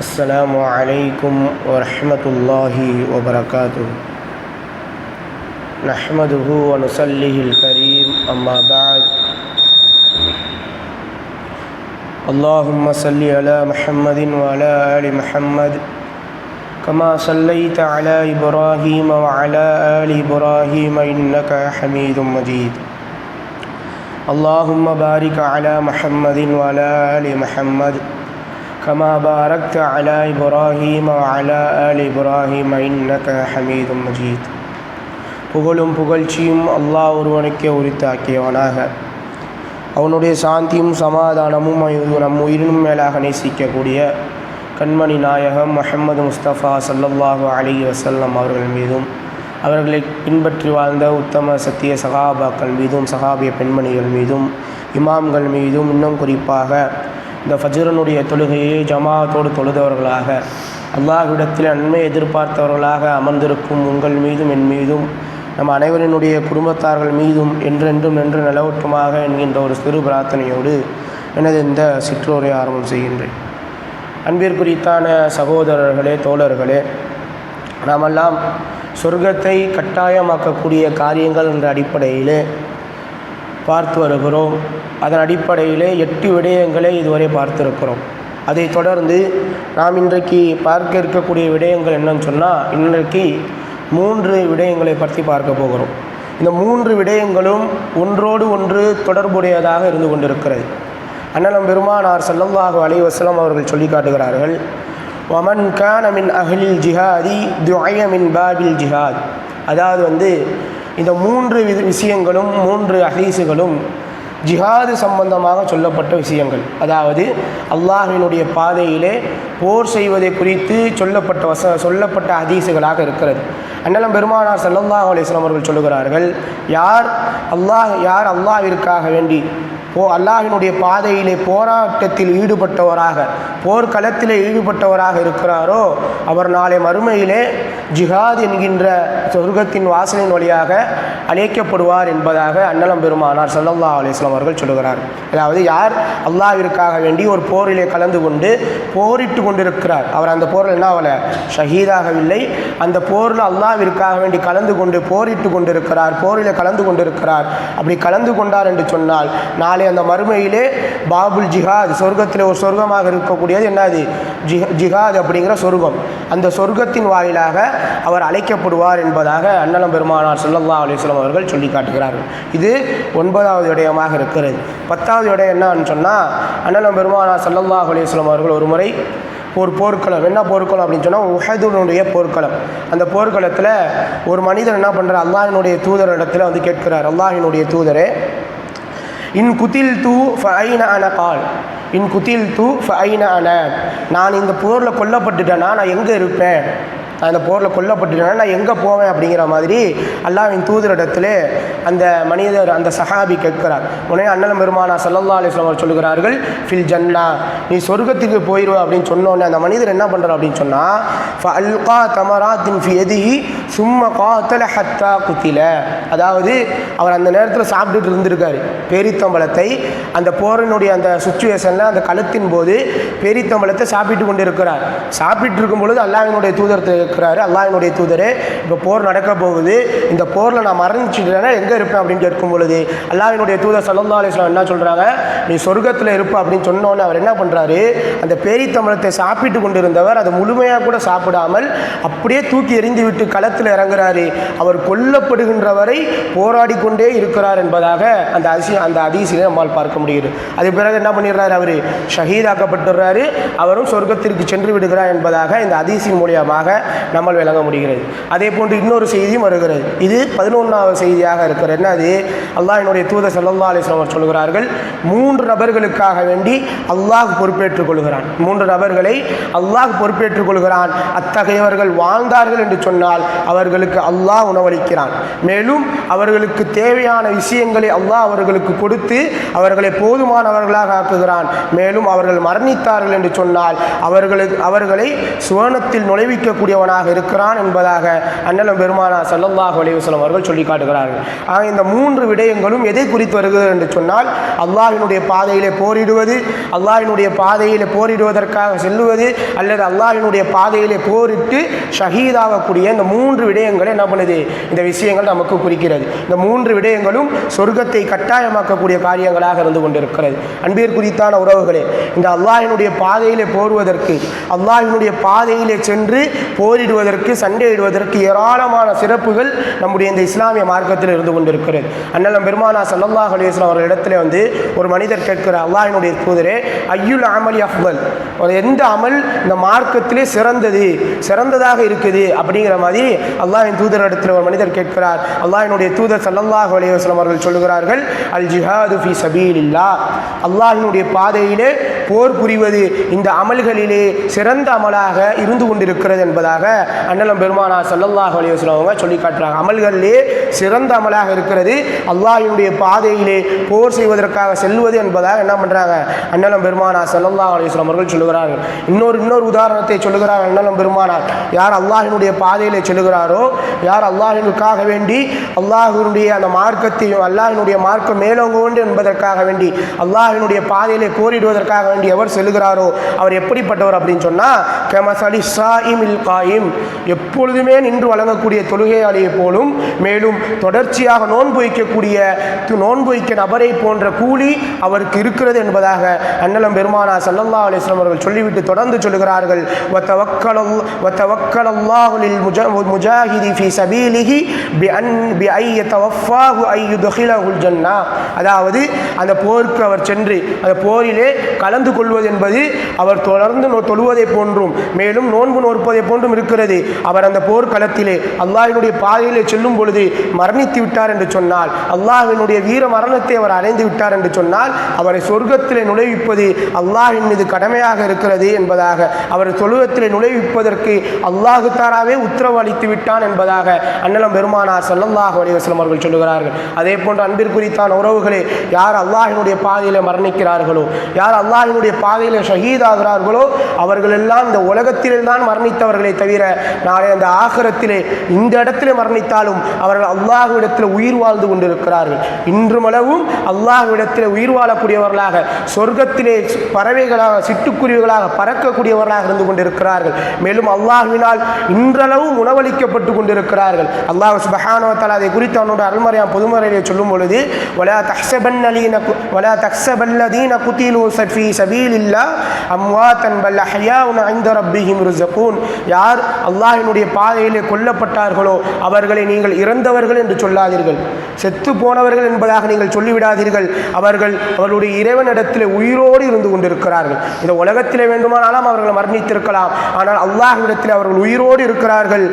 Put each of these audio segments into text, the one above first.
السلام عليكم ورحمة الله وبركاته. نحمده ونصليه الكريم أما بعد. اللهم صل على محمد وعلى آل محمد كما صليت على إبراهيم وعلى آل إبراهيم إنك حميد مجيد. اللهم بارك على محمد وعلى آل محمد. كما باركت على إبراهيم وعلى آل إبراهيم إنك حميد مجيد புகழும் புகழ்ச்சியும் அல்லாஹ் ஒருவனுக்கே உரித்தாக்கியவனாக அவனுடைய சாந்தியும் சமாதானமும் இது நம் உயிரினும் மேலாக நேசிக்கக்கூடிய கண்மணி நாயகம் முஹம்மது முஸ்தபா சல்லல்லாஹு அலி வசல்லம் அவர்கள் மீதும் அவர்களை பின்பற்றி வாழ்ந்த உத்தம சத்திய சகாபாக்கள் மீதும் சகாபிய பெண்மணிகள் மீதும் இமாம்கள் மீதும் இன்னும் குறிப்பாக இந்த ஃபஜ்ரனுடைய தொழுகையை ஜமாத்தோடு தொழுதவர்களாக அல்லாஹ்விடத்தில் நன்மை எதிர்பார்த்தவர்களாக அமர்ந்திருக்கும் உங்கள் மீதும் என் மீதும் நம் அனைவரினுடைய குடும்பத்தார்கள் மீதும் என்றென்றும் நின்று நிலவட்டுமாக என்கின்ற ஒரு சிறு பிரார்த்தனையோடு எனது இந்த சிற்றோரை ஆரம்பம் செய்கின்றேன். அன்பிற்குறித்தான சகோதரர்களே தோழர்களே நாமெல்லாம் சொர்க்கத்தை கட்டாயமாக்கக்கூடிய காரியங்கள் என்ற அடிப்படையிலே பார்த்து வருகிறோம். அதன் அடிப்படையிலே எட்டு விடயங்களை இதுவரை பார்த்திருக்கிறோம். அதை தொடர்ந்து நாம் இன்றைக்கு பார்க்க இருக்கக்கூடிய விடயங்கள் என்னன்னு சொன்னால் இன்றைக்கு மூன்று விடயங்களை பற்றி பார்க்க போகிறோம். இந்த மூன்று விடயங்களும் ஒன்றோடு ஒன்று தொடர்புடையதாக இருந்து கொண்டிருக்கிறது. அண்ணலம் பெருமானார் சல்லல்லாஹு அலைஹி வஸல்லம் அவர்கள் சொல்லி காட்டுகிறார்கள் ஒமன் கானமின் அகலில் ஜிஹாதி துயமின் பாபில் ஜிஹாத். அதாவது வந்து இந்த மூன்று வி- விஷயங்களும் மூன்று ஹதீஸுகளும் ஜிஹாது சம்பந்தமாக சொல்லப்பட்ட விஷயங்கள். அதாவது அல்லாஹினுடைய பாதையிலே போர் செய்வதை குறித்து சொல்லப்பட்ட வச சொல்லப்பட்ட அதீசுகளாக இருக்கிறது. அண்ணலம் பெருமானார் ஸல்லல்லாஹு அலிஸ்லாம் அவர்கள் சொல்லுகிறார்கள் யார் அல்லாஹ் யார் அல்லாஹிற்காக வேண்டி போ அல்லாஹினுடைய பாதையிலே போராட்டத்தில் ஈடுபட்டவராக போர்க்களத்திலே ஈடுபட்டவராக இருக்கிறாரோ அவர் நாளை மறுமையிலே ஜிஹாத் என்கின்ற சொர்க்கத்தின் வாசலின் வழியாக அழைக்கப்படுவார் என்பதாக அன்னலம் பெருமானார் சல்லல்லா அலிஸ்லாம் அவர்கள் சொல்லுகிறார். அதாவது யார் அல்லாவிற்காக வேண்டி ஒரு போரிலே கலந்து கொண்டு போரிட்டு கொண்டிருக்கிறார். அவர் அந்த போரில் என்ன ஆகலை? ஷஹீதாகவில்லை. அந்த போரில் அல்லாவிற்காக வேண்டி கலந்து கொண்டு போரிட்டு கொண்டிருக்கிறார். போரிலே கலந்து கொண்டிருக்கிறார். அப்படி கலந்து கொண்டார் என்று சொன்னால் நாளை அந்த மறுமையிலே பாபுல் ஜிஹாத் சொர்க்கத்தில் ஒரு சொர்க்கமாக இருக்கக்கூடியது என்னது? ஜிஹ ஜிஹாத் அப்படிங்கிற சொர்க்கம். அந்த சொர்க்கத்தின் வாயிலாக அவர் அழைக்கப்படுவார் என்பதாக அன்னலம் பெருமானார் சொல்லல்லா அலிஸ்லாம் அவர்கள் சொல்லி காட்டுகிறார்கள். இது ஒன்பதாவது விடயமாக இருக்கிறது. பத்தாவது விடயம் என்னன்னு சொன்னால் அண்ணலம் பெருமானா சல்லல்லா அலைஹி அவர்கள் ஒரு முறை ஒரு போர்க்களம். என்ன போர்க்களம் அப்படின்னு சொன்னால் உஹதுனுடைய போர்க்களம். அந்த போர்க்களத்தில் ஒரு மனிதன் என்ன பண்ணுறார் அல்லாஹினுடைய தூதரிடத்தில் வந்து கேட்கிறார். அல்லாஹினுடைய தூதரே இன் குதில் தூ ஃபைன அன கால். இன் குதில் தூ ஃபைன அன நான் இந்த போரில் கொல்லப்பட்டுட்டேன்னா நான் எங்கே இருப்பேன்? நான் போரில் கொல்லப்பட்டுட்டேன்னா நான் எங்கே போவேன் அப்படிங்கிற மாதிரி அல்லாஹ்வின் தூதரிடத்தில் அந்த மனிதர் அந்த சஹாபி கேட்கிறார். உடனே அண்ணலம் பெருமானா சல்லல்லா அலிஸ்லாம் அவர் சொல்கிறார்கள் ஃபில் ஜன்னா நீ சொர்க்கத்துக்கு போயிடுவ அப்படின்னு சொன்னோன்னே அந்த மனிதர் என்ன பண்ணுறார் அப்படின்னு சொன்னால் ஃப அல்கா தமராத்தின் ஃபி எதிஹி சும்மா காத்தல ஹத்தா குத்தில. அதாவது அவர் அந்த நேரத்தில் சாப்பிட்டுட்டு இருந்திருக்காரு. பேரித்தம்பழத்தை அந்த போரினுடைய அந்த சுச்சுவேஷனில் அந்த கழுத்தின் போது பேரித்தம்பழத்தை சாப்பிட்டு கொண்டு இருக்கிறார் சாப்பிட்டு இருக்கும் பொழுது அல்லாஹினுடைய தூதர் இருக்கிறாரு அல்லாஹினுடைய தூதர் இப்போ போர் நடக்க போகுது. இந்த போரில் நான் மரணிச்சுட்டேன்னா எங்கே இருப்பேன் அப்படின்னு கேட்கும் பொழுது அல்லாஹினுடைய தூதர் சல்லா அலிஸ்லாம் என்ன சொல்கிறாங்க நீ சொர்க்கத்தில் இருப்ப அப்படின்னு சொன்னோன்னே அவர் என்ன பண்ணுறாரு அந்த பேரித்தம்பழத்தை சாப்பிட்டு கொண்டிருந்தவர் அதை முழுமையாக கூட சாப்பிடாமல் அப்படியே தூக்கி எறிந்து விட்டு களத்தில் இறங்குறாரு. அவர் கொல்லப்படுகின்ற வரை போராடி கொண்டே இருக்கிறார் என்பதாக அந்த அதிசயம் அந்த அதிசயம் நம்மால் பார்க்க முடியுது. அது பிறகு என்ன பண்ணிடுறாரு அவர்? ஷஹீதாக்கப்பட்டுறாரு அவரும் சொர்க்கத்திற்கு சென்று விடுகிறார் என்பதாக இந்த அதிசின் மூலியமாக நம்மால் விளங்க முடிகிறது. அதே போன்று இன்னொரு செய்தியும் வருகிறது. இது பதினொன்றாவது செய்தியாக இருக்கிறது. என்னது? அல்லாஹினுடைய தூத சல்லா அலிஸ்லாம் சொல்கிறார்கள் மூன்று நபர்களுக்காக வேண்டி அல்லாஹ் பொறுப்பேற்றுக் கொள்கிறான். மூன்று நபர்களை அல்லாஹ் பொறுப்பேற்றுக் கொள்கிறான். அத்தகையவர்கள் வாழ்ந்தார்கள் என்று சொன்னால் அவர்களுக்கு அல்லாஹ் உணவளிக்கிறான். மேலும் அவர்களுக்கு தேவையான விஷயங்களை அல்லாஹ் அவர்களுக்கு கொடுத்து அவர்களை போதுமானவர்களாக ஆக்குகிறான். மேலும் அவர்கள் மரணித்தார்கள் என்று சொன்னால் அவர்களுக்கு அவர்களை சுவனத்தில் நுழைவிக்கக்கூடியவனாக இருக்கிறான் என்பதாக அண்ணலம் பெருமானா சல்லல்லாஹ் அலிவசலம் அவர்கள் சொல்லி காட்டுகிறார்கள். ஆக இந்த மூன்று விடயங்களும் எதை குறித்து வருகிறது என்று சொன்னால் அல்லாஹினுடைய பாதையிலே போரிடுவது அல்லாஹினுடைய பாதையிலே போரிடுவதற்காக செல்லுவது அல்லது அல்லாஹினுடைய பாதையிலே போரிட்டு ஷஹீதாகக்கூடிய இந்த மூன்று விடயங்களை என்ன பண்ணுது? இந்த விஷயங்கள் நமக்கு குறிக்கிறது. இந்த மூன்று விடயங்களும் சொர்க்கத்தை கட்டாயமாக்கக்கூடிய காரியங்களாக இருந்து கொண்டிருக்கிறது. அன்பியர் குறித்தான உறவுகளே இந்த அல்லாஹினுடைய பாதையிலே போருவதற்கு அல்லாஹினுடைய பாதையிலே சென்று போரிடுவதற்கு சண்டையிடுவதற்கு ஏராளமான சிறப்புகள் நம்முடைய இந்த இஸ்லாமிய மார்க்கத்தில் இருந்து கொண்டிருக்கிறது. அண்ணலம் பெருமானா சல்லல்லாஹ் அலிஸ்லாம் அவர்கள் இடத்துல வந்து ஒரு மனிதர் கேட்கிற அல்லாஹினுடைய தூதரே ஐயுல் அமலி அஃபல் ஒரு எந்த அமல் இந்த மார்க்கத்திலே சிறந்தது சிறந்ததாக இருக்குது அப்படிங்கிற மாதிரி அல்லாஹின் தூதர் இடத்தில் ஒரு மனிதர் கேட்கிறார். அல்லாஹினுடைய தூதர் சல்லல்லாஹ் அலைஹி அவர்கள் சொல்லுகிறார்கள் அல் ஜிஹாது ஃபி சபீலில்லா அல்லாஹினுடைய பாதையிலே போர் புரிவது இந்த அமல்களிலே சிறந்த அமலாக இருந்து கொண்டிருக்கிறது என்பதாக அண்ணலம் பெருமானா சல்லல்லாஹ் அலைஹி அவங்க சொல்லி காட்டுறாங்க. அமல்களிலே சிறந்த அமலாக இருக்கிறது அல்லாஹினுடைய பாதையிலே போர் செய்வதற்காக செல்வது என்பதாக என்ன பண்ணுறாங்க அண்ணலம் பெருமானா சல்லல்லாஹ் அலைஹி அவர்கள் சொல்லுகிறார்கள் இன்னொரு இன்னொரு உதாரணத்தை சொல்லுகிறார் அண்ணலம் பெருமானார் யார் அல்லாஹினுடைய பாதையிலே சொல்லுகிறார் இருக்கிறாரோ யார் அல்லாஹினுக்காக வேண்டி? அல்லாஹினுடைய அந்த மார்க்கத்தையும் அல்லாஹினுடைய மார்க்கம் மேலோங்க உண்டு என்பதற்காக வேண்டி அல்லாஹினுடைய பாதையிலே கோரிடுவதற்காக வேண்டி எவர் செல்கிறாரோ அவர் எப்படிப்பட்டவர் அப்படின்னு சொன்னால் கெமசலி சாயிமில் காயிம். எப்பொழுதுமே நின்று வழங்கக்கூடிய தொழுகையாளியை போலும் மேலும் தொடர்ச்சியாக நோன்பு வைக்கக்கூடிய நோன்பு வைக்க நபரை போன்ற கூலி அவருக்கு இருக்கிறது என்பதாக அன்னலம் பெருமானா சல்லல்லா அலிஸ்லாம் அவர்கள் சொல்லிவிட்டு தொடர்ந்து சொல்லுகிறார்கள் "வத்தவக்கலல்- வத்தவக்கலல்லாஹு லில் முஜா- முஜாஹிதி ஃபீ சபீலிஹி பிஅன் பிஐ யதவஃபாஹு ஐ யுத்கிலஹுல் ஜன்னா." அதாவது அந்த போருக்கு அவர் சென்று அந்த போரிலே கலந்து கொள்வது என்பது அவர் தொடர்ந்து தொழுவதை போன்றும் மேலும் நோன்பு நோற்பதை போன்றும் இருக்கிறது அவர் அந்த போர்க்களத்திலே அல்லாஹினுடைய பாதையிலே செல்லும் பொழுது மரணித்து விட்டார் என்று சொன்னால் அல்லாஹினுடைய வீர மரணத்தை அவர் அடைந்து விட்டார் என்று சொன்னால் அவரை சொர்க்கத்திலே நுழைவிப்பது அல்லாஹின் மீது கடமையாக இருக்கிறது என்பதாக அவர் தொழுவத்திலே நுழைவிப்பதற்கு அல்லாஹு தாராவே உத்தரவு அளித்து விட்டான் என்பதாக அண்ணலம் பெருமானார் சல்லல்லாஹ் அலைஹி அவர்கள் சொல்லுகிறார்கள். அதே போன்று அன்பிற்குரித்தான உறவுகளே யார் அல்லாஹினுடைய பாதையிலே மரணிக்கிறார்களோ யார் அல்லாஹினுடைய பாதையிலே ஷஹீதாகிறார்களோ அவர்கள் எல்லாம் இந்த உலகத்திலே தான் மரணித்தவர்களே தவிர நாளை அந்த ஆகரத்திலே இந்த இடத்திலே மரணித்தாலும் அவர்கள் அல்லாஹுவிடத்தில் உயிர் வாழ்ந்து கொண்டிருக்கிறார்கள். இன்றுமளவும் அல்லாஹுவிடத்தில் உயிர் வாழக்கூடியவர்களாக சொர்க்கத்திலே பறவைகளாக சிட்டுக்குருவிகளாக பறக்கக்கூடியவர்களாக இருந்து கொண்டிருக்கிறார்கள். மேலும் அல்லாஹுவினால் இன்றளவும் உணவளிக்க உணவளிக்கப்பட்டு கொண்டிருக்கிறார்கள். அல்லாஹ் சுபஹானோ அதை குறித்து அவனோட அல்மறையாம் பொதுமறையிலே சொல்லும் பொழுது வலா தஹ்சபன்னலீன கு- வலா தஹ்சபல்லதீன குதிலு ஃபீ சபீலில்லா அம்வாத்தன் பல் அஹ்யாஉன் ஐந்த ரப்பிஹிம் ருசகூன் யார் அல்லாஹினுடைய பாதையிலே கொல்லப்பட்டார்களோ அவர்களை நீங்கள் இறந்தவர்கள் என்று சொல்லாதீர்கள். செத்து போனவர்கள் என்பதாக நீங்கள் சொல்லிவிடாதீர்கள். அவர்கள் அவர்களுடைய இறைவனிடத்தில் உயிரோடு இருந்து கொண்டிருக்கிறார்கள். இந்த உலகத்திலே வேண்டுமானாலும் அவர்கள் மரணித்திருக்கலாம். ஆனால் அல்லாஹ்விடத்தில் அவர்கள் உயிரோடு இருக்கிறார்கள்.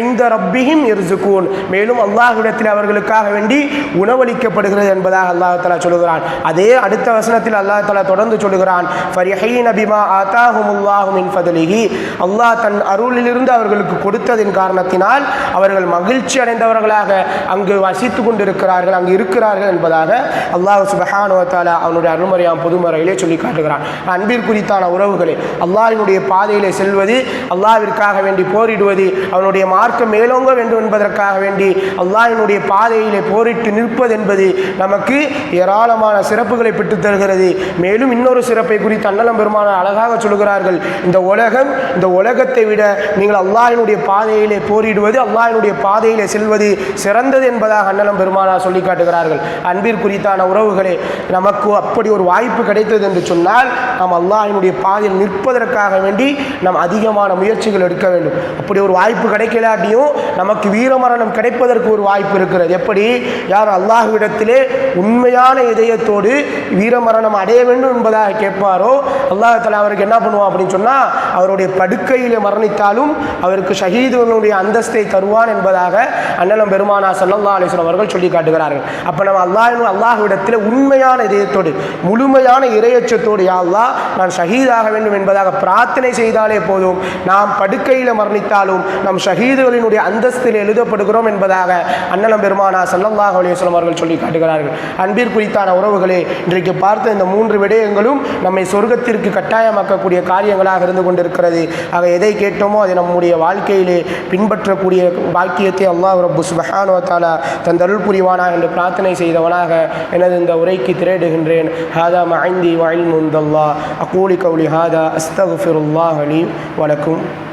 ஐந்த ரப்பியும் இருசுக்கூன் மேலும் அல்லாஹ்விடத்தில் அவர்களுக்காக வேண்டி உணவளிக்கப்படுகிறது என்பதாக அல்லாஹ் தலா சொல்லுகிறான். அதே அடுத்த வசனத்தில் அல்லாஹ் தலா தொடர்ந்து சொல்லுகிறான். ஃபரிஹீன அபிமா ஆதாஹுமுல்லாஹு அல்லாஹுமின் ஃபதலிஹி. அல்லாஹ் தன் அருளிலிருந்து அவர்களுக்கு கொடுத்ததின் காரணத்தினால் அவர்கள் மகிழ்ச்சி அடைந்தவர்களாக அங்கு வசித்து கொண்டிருக்கிறார்கள் அங்கு இருக்கிறார்கள் என்பதாக அல்லாஹ் சுபஹானுவ தாலா அவனுடைய அருள்முறையாம் பொதுமறையிலே சொல்லி காட்டுகிறான். அன்பிற்குரித்தான உறவுகளே அல்லாஹினுடைய பாதையிலே செல்வது அல்லாவிற்காக வேண்டி போரிடுவது அவனுடைய மார்க்கம் மேலோங்க வேண்டும் என்பதற்காக வேண்டி அல்லாஹினுடைய பாதையிலே போரிட்டு நிற்பது என்பது நமக்கு ஏராளமான சிறப்புகளை பெற்றுத் தருகிறது. மேலும் இன்னொரு சிறப்பை குறித்து அன்னலம் பெருமானார் அழகாக சொல்கிறார்கள் இந்த உலகம் இந்த உலகத்தை விட நீங்கள் அல்லாஹினுடைய பாதையிலே போரிடுவது அல்லாஹினுடைய பாதையிலே செல்வது சிறந்தது என்பதாக அன்னலம் பெருமானார் சொல்லி காட்டுகிறார்கள். அன்பிற்குரித்தான உறவுகளே நமக்கு அப்படி ஒரு வாய்ப்பு கிடைத்தது என்று சொன்னால் நாம் அல்லாஹினுடைய பாதையில் நிற்பதற்காக வேண்டி நாம் அதிகமான முயற்சிகள் எடுக்க வேண்டும். அப்படி ஒரு வாய்ப்பு கிடைக்கலாட்டியும் நமக்கு வீரமரணம் கிடைப்பதற்கு ஒரு வாய்ப்பு இருக்கிறது. எப்படி? யார் அல்லாஹ்விடத்திலே உண்மையான இதயத்தோடு வீரமரணம் அடைய வேண்டும் என்பதாக கேட்பாரோ அல்லாஹ் அவருக்கு என்ன பண்ணுவோம் அப்படின்னு சொன்னால் அவருடைய படுக்கையில் மரணித்தாலும் அவருக்கு ஷஹீதுடைய அந்தஸ்தை தருவான் என்பதாக அண்ணலம் பெருமானா சல்லல்லா அலிஸ்லாம் அவர்கள் சொல்லி காட்டுகிறார்கள். அப்போ நம்ம அல்லாஹ் அல்லாஹ்விடத்தில் உண்மையான இதயத்தோடு முழுமையான இரையச்சத்தோடு யா அல்லாஹ் நான் ஷஹீதாக வேண்டும் என்பதாக பிரார்த்தனை செய்தாலே போதும். நாம் படுக்கையில் மரணித்தாலும் நம் ஷஹீதுகளினுடைய அந்தஸ்தில் எழுதப்படுகிறோம் என்பதாக அண்ணலம் பெருமானா சல்லல்லாஹு அலைஹி அவர்கள் சொல்லி காட்டுகிறார்கள். அன்பிற்குறித்தான உறவுகளே இன்றைக்கு பார்த்த இந்த மூன்று விடயங்களும் நம்மை சொர்க்கத்திற்கு கட்டாயமாக்கக்கூடிய காரியங்களாக இருந்து கொண்டிருக்கிறது. ஆக எதை கேட்டோமோ அதை நம்முடைய வாழ்க்கையிலே பின்பற்றக்கூடிய பாக்கியத்தை அல்லாஹ் ரப்பு சுபஹானு தாலா தந்தருள் புரிவானா என்று பிரார்த்தனை செய்தவனாக எனது இந்த உரைக்கு திரேடுகின்றேன் ஹாதா மஹந்தி வாயில் முந்தல்லா அக்கூலி கவுலி ஹாதா. அஸ்தகுஃபிருல்லாஹ் அலி வணக்கம்